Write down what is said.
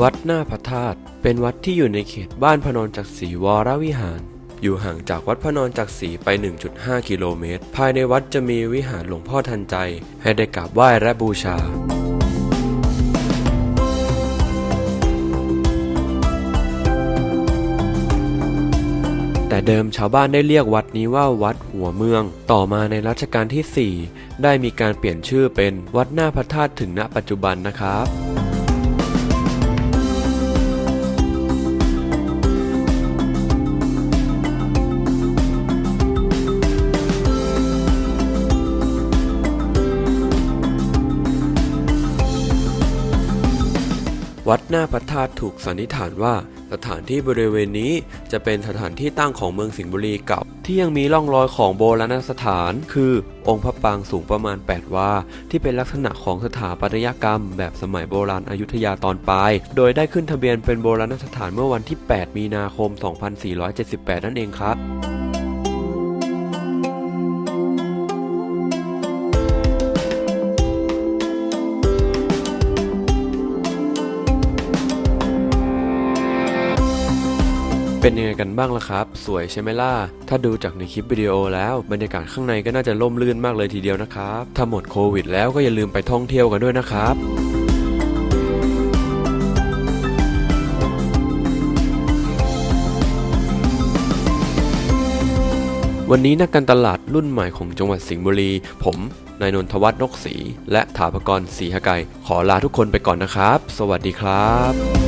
วัดหน้าพระธาตุเป็นวัดที่อยู่ในเขตบ้านพนนจักรีวรวิหาร อยู่ห่างจากวัดพนนจักรีไป 1.5 กิโลเมตร ภายในวัดจะมีวิหารหลวงพ่อทันใจ ให้ได้กราบไหว้และบูชาแต่เดิมชาวบ้านได้เรียกวัดนี้ว่าวัดหัวเมือง ต่อมาในรัชกาลที่ 4 ได้มีการเปลี่ยนชื่อเป็นวัดหน้าพระธาตุถึงณปัจจุบันนะครับ วัดหน้าพระธาตุถูกสันนิษฐานว่า สถานที่บริเวณนี้จะเป็นสถานที่ตั้งของเมืองสิงห์บุรีเก่า ที่ยังมีร่องรอยของโบราณสถาน คือองค์พระปางสูงประมาณ 8 วา ที่เป็นลักษณะของสถาปัตยกรรม แบบสมัยโบราณอายุธยาตอนปลาย โดยได้ขึ้นทะเบียนเป็นโบราณสถานเมื่อวันที่ 8 มีนาคม 2478 นั่นเองครับ เป็นยังไงกันบ้างล่ะครับ สวยใช่ไหมล่ะ ถ้าดูจากในคลิปวิดีโอแล้วบรรยากาศข้างในก็น่าจะร่มรื่นมากเลยทีเดียวนะครับ ถ้าหมดโควิดแล้วก็อย่าลืมไปท่องเที่ยวกันด้วยนะครับวันนี้นักการตลาดรุ่นใหม่ของจังหวัดสิงห์บุรี ผม นายนนทวัฒน์นกศรีและถาปกรศรีหไกรขอลาทุกคนไปก่อนนะครับ สวัสดีครับ